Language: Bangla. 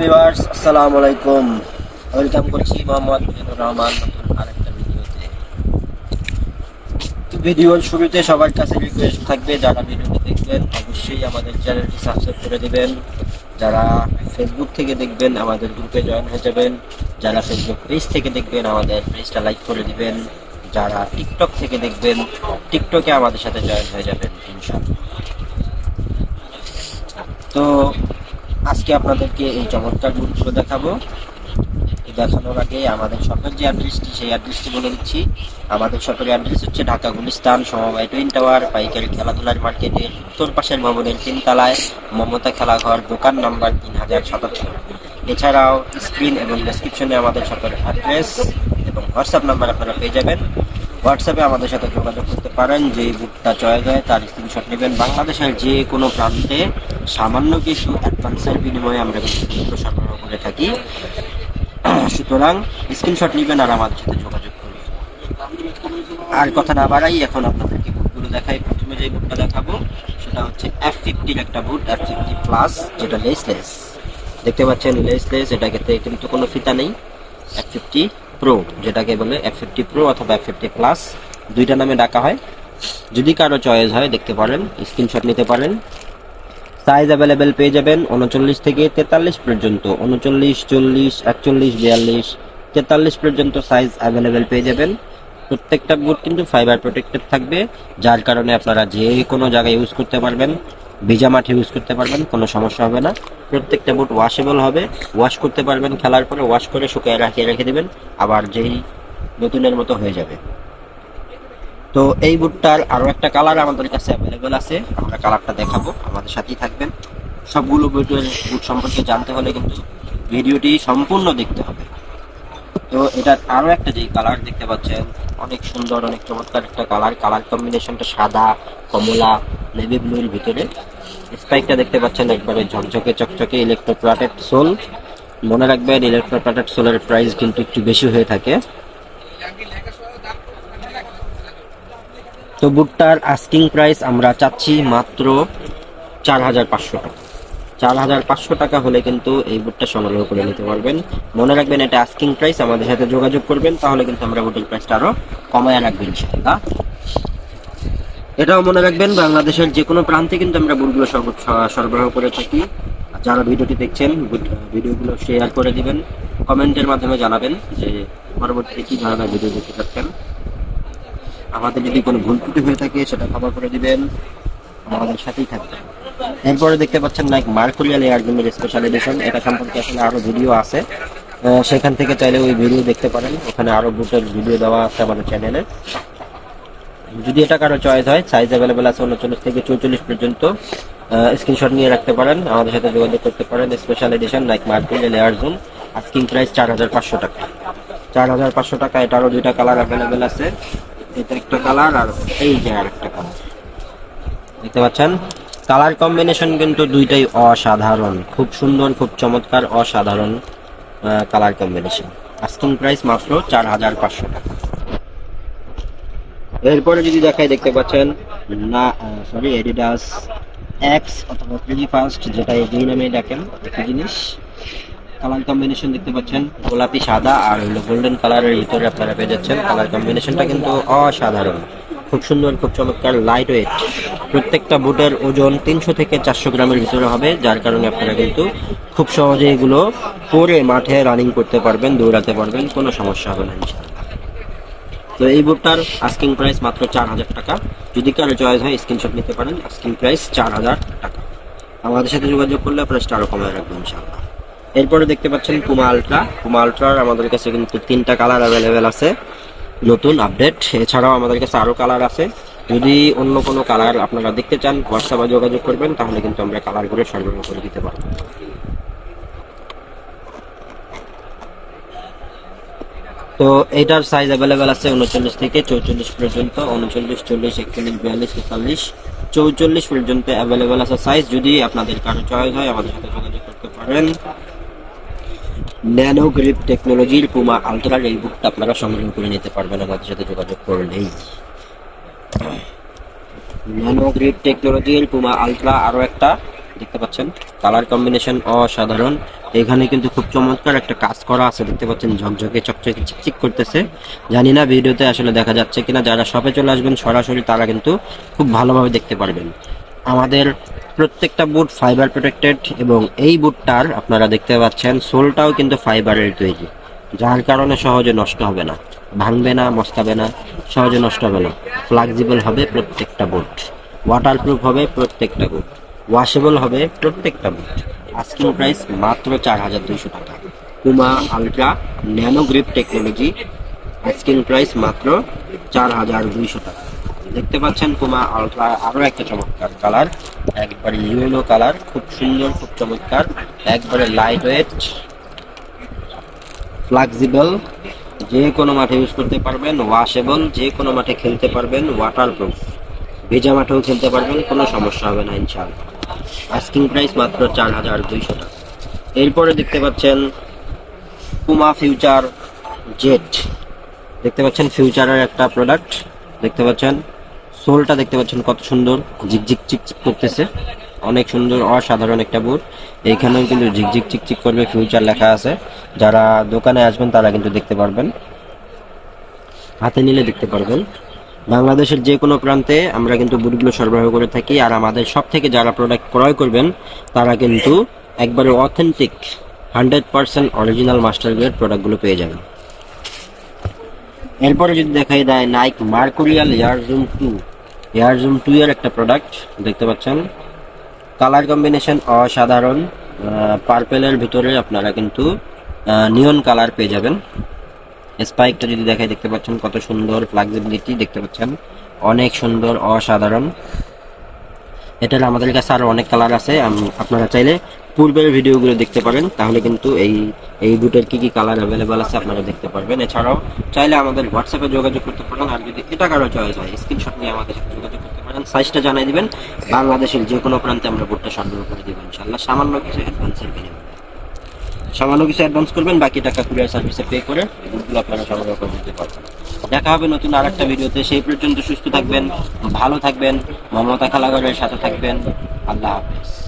ভিউয়ার্স, আসসালামু আলাইকুম। ওয়েলকাম করছি মোহাম্মদ মিজানুর রহমান নতুন আরেকটা ভিডিওতে। তো ভিডিওর শুরুতে সবার কাছে রিকোয়েস্ট থাকবে, যারা ভিডিওটি দেখবেন, অবশ্যই আমাদের চ্যানেলটি সাবস্ক্রাইব করে দিবেন। যারা ফেসবুক থেকে দেখবেন, আমাদের গ্রুপে জয়েন হয়ে যাবেন। যারা ফেসবুক পেজ থেকে দেখবেন, আমাদের পেজটা লাইক করে দিবেন। যারা টিকটক থেকে দেখবেন টিকটকে আমাদের সাথে জয়েন হয়ে যাবেন, ইনশাআল্লাহ। তো আজকে আপনাদেরকে এই চমৎকার বুটগুলো দেখাবো। দেখানোর আগে আমাদের শপের যে অ্যাড্রেসটি সেই অ্যাড্রেসটি বলে দিচ্ছি। আমাদের শপের অ্যাড্রেস হচ্ছে ঢাকা গুলিস্তান, সমবায় টুইন টাওয়ার, পাইকারি খেলাধুলার মার্কেটের উত্তর পাশের ভবনের তিনতলায় মমতা খেলাঘর, দোকান নাম্বার তিন হাজার সাতাত্তর। এছাড়াও স্ক্রিন এবং ডেসক্রিপশনে আমাদের শপের অ্যাড্রেস এবং হোয়াটসঅ্যাপ নাম্বার আপনারা পেয়ে যাবেন। হোয়াটসঅ্যাপে আমাদের সাথে যোগাযোগ করতে পারেন, যে বুকটা চয়েস হয় তার স্ক্রিনশট নেবেন। বাংলাদেশের যে কোনো প্রান্তে সামান্য কিছু অ্যাডভান্সের বিনিময়ে আমরা কিন্তু সরবরাহ করে থাকি। সুতরাং স্ক্রিনশট নেবেন আর আমাদের সাথে যোগাযোগ করবেন আর কথা না বাড়াই, এখন আপনাদেরকে বুটগুলো দেখাই। প্রথমে যে বুটটা দেখাবো, সেটা হচ্ছে এফ ফিফটির একটা বুট এফ ফিফটি প্লাস যেটা লেসলেস দেখতে পাচ্ছেন লেসলেস এটাকে কিন্তু কোনো ফিতা নেই। এফ ফিফটি প্রো যেটাকে বলে এফ ফিফটি প্রো অথবা এফ ফিফটি প্লাস দুইটা নামে ডাকা হয়। যদি কারও চয়েস হয়, দেখতে পারেন স্ক্রিনশট নিতে পারেন। সাইজ অ্যাভেলেবেল পেয়ে যাবেন উনচল্লিশ থেকে তেতাল্লিশ পর্যন্ত। উনচল্লিশ, চল্লিশ, একচল্লিশ, বিয়াল্লিশ, তেতাল্লিশ পর্যন্ত সাইজ অ্যাভেলেবেল পেয়ে যাবেন। প্রত্যেকটা বুট কিন্তু ফাইবার প্রোটেক্টেড থাকবে, যার কারণে আপনারা যে কোনো জায়গায় ইউজ করতে পারবেন। ভিজা মাঠে ইউজ করতে পারবেন, কোনো সমস্যা হবে না। প্রত্যেকটা বুট ওয়াশেবল হবে। ওয়াশ করতে পারবেন, খেলার পরে ওয়াশ করে শুকিয়ে রাখিয়ে রেখে দেবেন, আবার যেই নতুনের মতো হয়ে যাবে। তো এই বুটটার আরও একটা কালার আমাদের কাছে অ্যাভেলেবেল আছে, আমরা কালারটা দেখাবো, আমাদের সাথেই থাকবেন। সবগুলো বুটের বুট সম্পর্কে জানতে হলে কিন্তু ভিডিওটি সম্পূর্ণ দেখতে হবে। তো এটার আরও একটা যে কালার দেখতে পাচ্ছেন, অনেক সুন্দর, অনেক চমৎকার একটা কালার কালার কম্বিনেশনটা সাদা, কমলা নেভি ব্লুর ভিতরে। স্পাইকটা দেখতে পাচ্ছেন একবারে ঝকঝকে, চকচকে ইলেকট্রোপ্লাটেড সোল মনে রাখবেন ইলেকট্রোপ্লাটেড সোলের প্রাইস কিন্তু একটু বেশি হয়ে থাকে। তো বুটটার আস্কিং প্রাইস আমরা চাচ্ছি মাত্র চার হাজার পাঁচশো টাকা। চার হাজার পাঁচশো টাকা হলে কিন্তু এই বুটটা সংগ্রহ করে নিতে পারবেন। মনে রাখবেন এটা আস্কিং প্রাইস আমাদের সাথে যোগাযোগ করবেন, তাহলে কিন্তু আমরা বুটের প্রাইসটা আরও কমায় রাখবেন ইনশাআল্লাহ। এটাও মনে রাখবেন, বাংলাদেশের যে কোনো প্রান্তে কিন্তু আমরা বুটগুলো সর্ব- সরবরাহ করে থাকি। যারা ভিডিওটি দেখছেন ভিডিওগুলো শেয়ার করে দিবেন, কমেন্টের মাধ্যমে জানাবেন যে পরবর্তীতে কি ধরনের ভিডিও দেখতে চাচ্ছেন। আমাদের যদি কোনো ভুল ত্রুটি হয়ে থাকে, সেটা ক্ষমা করে দিবেন। আমাদের সাথেই থাকবেন। এরপরে দেখতে পাচ্ছেন নাইক মার্কুরিয়াল এয়ার জুমের স্পেশাল এডিশন এটা সম্পর্কে আসলে আরও ভিডিও আছে। সেখান থেকে চাইলে ওই ভিডিও দেখতে পারেন। ওখানে আরও বুটের ভিডিও দেওয়া আছে আমাদের চ্যানেলে যদি এটা কারও চয়েস হয় সাইজ অ্যাভেলেবেল আছে উনচল্লিশ থেকে চৌচল্লিশ পর্যন্ত স্ক্রিনশট নিয়ে রাখতে পারেন। আমাদের সাথে যোগাযোগ করতে পারেন। Special edition like Mercurial air zoom asking price চার হাজার পাঁচশো টাকা। চার হাজার পাঁচশো টাকা, এটারও দুইটা কালার অ্যাভেলেবেল আছে। এটা একটা কালার আর এই যে আর একটা কালার দেখতে পাচ্ছেন? কালার কম্বিনেশন কিন্তু দুইটাই অসাধারণ। খুব সুন্দর, খুব চমৎকার, অসাধারণ কালার কম্বিনেশন আস্কিং প্রাইস মাত্র চার হাজার পাঁচশো টাকা। এরপরে যদি দেখাই, দেখতে পাচ্ছেন, না সরি এডিডাস এক্স অথবা থ্রি ফার্স্ট যেটা এই নামে দেখেন, একই জিনিস। কালার কম্বিনেশন দেখতে পাচ্ছেন, গোলাপি, সাদা, আর হলো গোল্ডেন কালারের ভিতরে আপনারা পেয়ে যাচ্ছেন। কালার কম্বিনেশনটা কিন্তু অসাধারণ। খুব সুন্দর, খুব চমৎকার লাইট ওয়েট প্রত্যেকটা বুটের ওজন তিনশো থেকে চারশো গ্রামের ভিতরে হবে, যার কারণে আপনারা কিন্তু খুব সহজে এগুলো পরে মাঠে রানিং করতে পারবেন, দৌড়াতে পারবেন, কোনো সমস্যা হবে না তো এই বুটটার আস্কিং প্রাইস মাত্র চার হাজার টাকা। যদি কারও চয়েস হয় স্ক্রিনশট নিতে পারেন আস্কিং প্রাইস চার হাজার টাকা। আমাদের সাথে যোগাযোগ করলে প্রাইসটা আরও কমায় রাখবেন ইনশাআল্লাহ। এরপরে দেখতে পাচ্ছেন পুমা আলট্রা পুমা আলট্রার আমাদের কাছে কিন্তু তিনটা কালার অ্যাভেলেবেল আছে। নতুন আপডেট এছাড়াও আমাদের কাছে আরও কালার আছে। যদি অন্য কোনো কালার আপনারা দেখতে চান হোয়াটসঅ্যাপে যোগাযোগ করবেন, তাহলে কিন্তু আমরা কালারগুলো সরবরাহ করে দিতে পারব। তো এটার সাইজ অ্যাভেলেবেল আছে উনচল্লিশ থেকে চৌচল্লিশ পর্যন্ত, উনচল্লিশ, চল্লিশ, একচল্লিশ, বিয়াল্লিশ, তেতাল্লিশ, চৌচল্লিশ পর্যন্ত অ্যাভেলেবেল আছে সাইজ যদি আপনাদের কারও চয়েস হয়, আমাদের সাথে যোগাযোগ করতে পারেন। ন্যানো গ্রিপ টেকনোলজির পুমা আলট্রার এই বুকটা আপনারা সংগ্রহ করে নিতে পারবেন, আমাদের সাথে যোগাযোগ করলেই। ন্যানো গ্রিপ টেকনোলজির পুমা আলট্রা আরও একটা দেখতে পাচ্ছেন। কালার কম্বিনেশন অসাধারণ। এখানে কিন্তু খুব চমৎকার একটা কাজ করা আছে। দেখতে পাচ্ছেন, ঝকঝকে, চকচকে, চিকচিক করতেছে। জানি না ভিডিওতে আসলে দেখা যাচ্ছে কিনা। যারা শপে চলে আসবেন, সরাসরি তারা কিন্তু খুব ভালোভাবে দেখতে পারবেন। আমাদের প্রত্যেকটা বুট ফাইবার প্রোটেক্টেড এবং এই বুটটার আপনারা দেখতে পাচ্ছেন, সোলটাও কিন্তু ফাইবারের তৈরি। যার কারণে সহজে নষ্ট হবে না। ভাঙবে না মস্কাবে না, সহজে নষ্ট হবে না। ফ্লেক্সিবল হবে প্রত্যেকটা বুট ওয়াটারপ্রুফ হবে প্রত্যেকটা বুট ওয়াশেবল হবে প্রত্যেকটা বুট আস্কিং প্রাইস মাত্র চার হাজার দুইশো টাকা। Puma Ultra nano grip technology asking price মাত্র চার হাজার দুইশো টাকা। দেখতে পাচ্ছেন পুমা আলট্রা আরও একটা চমৎকার কালার একবারে ইয়েলো কালার খুব সুন্দর খুব চমৎকার একবারে লাইট ওয়েট ফ্লেক্সিবল যে কোনো মাঠে ইউজ করতে পারবেন ওয়াশেবল যে কোনো মাঠে খেলতে পারবেন ওয়াটারপ্রুফ ভেজা মাঠেও খেলতে পারবেন কোনো সমস্যা হবে না ইনশাআল্লাহ। আস্কিং প্রাইস মাত্র চার হাজার দুইশো টাকা। এরপরে দেখতে পাচ্ছেন পুমা ফিউচার জেট দেখতে পাচ্ছেন ফিউচারের একটা প্রোডাক্ট দেখতে পাচ্ছেন সোলটা দেখতে পাচ্ছেন কত সুন্দর, ঝিকঝিক চিকচিক করতেছে। অনেক সুন্দর, অসাধারণ একটা বুট এইখানেও কিন্তু ঝিকঝিক চিকচিক করবে ফিউচার লেখা আছে। যারা দোকানে আসবেন তারা কিন্তু দেখতে পারবেন। হাতে নিলে দেখতে পারবেন। বাংলাদেশের যে কোনো প্রান্তে আমরা কিন্তু বুটগুলো সরবরাহ করে থাকি, আর আমাদের সব থেকে যারা প্রোডাক্ট ক্রয় করবেন, তারা কিন্তু একবারে authentic hundred percent original master grade প্রোডাক্টগুলো পেয়ে যাবেন। এরপরে যদি দেখাই দেয় Nike Mercurial Air Zoom two Air Zoom two এর একটা প্রোডাক্ট দেখতে পাচ্ছেন? কালার কম্বিনেশন অসাধারণ পার্পেলের ভিতরে আপনারা কিন্তু নিয়ন কালার পেয়ে যাবেন। স্পাইকটা যদি দেখাই, দেখতে পাচ্ছেন কত সুন্দর ফ্লেক্সিবিলিটি দেখতে পাচ্ছেন? অনেক সুন্দর, অসাধারণ। এটার আমাদের কাছে আরও অনেক কালার আছে। আপনারা চাইলে পূর্বের ভিডিওগুলো দেখতে পারেন। তাহলে কিন্তু এই এই দুটোর কি কি কালার অ্যাভেলেবেল আছে আপনারা দেখতে পারবেন। এছাড়াও চাইলে আমাদের হোয়াটসঅ্যাপে যোগাযোগ করতে পারেন। আর যদি এটা কারও চয়েস হয় স্ক্রিনশট নিয়ে আমাদের সাথে যোগাযোগ করতে পারেন। সাইজটা জানিয়ে দিবেন। বাংলাদেশের যে কোনো প্রান্তে আমরা বোর্ডটা সরবরাহ করে দেবো ইনশাল্লাহ সামান্য কিছু অ্যাডভান্সের বিনিময়ে। সামান্য কিছু অ্যাডভান্স করবেন, বাকি টাকা কুরিয়ার সার্ভিসে পে করে এগুলো আপনারা সংগ্রহ করে দিতে পারবেন। দেখা হবে নতুন আর একটা ভিডিওতে। সেই পর্যন্ত সুস্থ থাকবেন, ভালো থাকবেন, মমতা খালাগরের সাথে থাকবেন। আল্লাহ হাফেজ।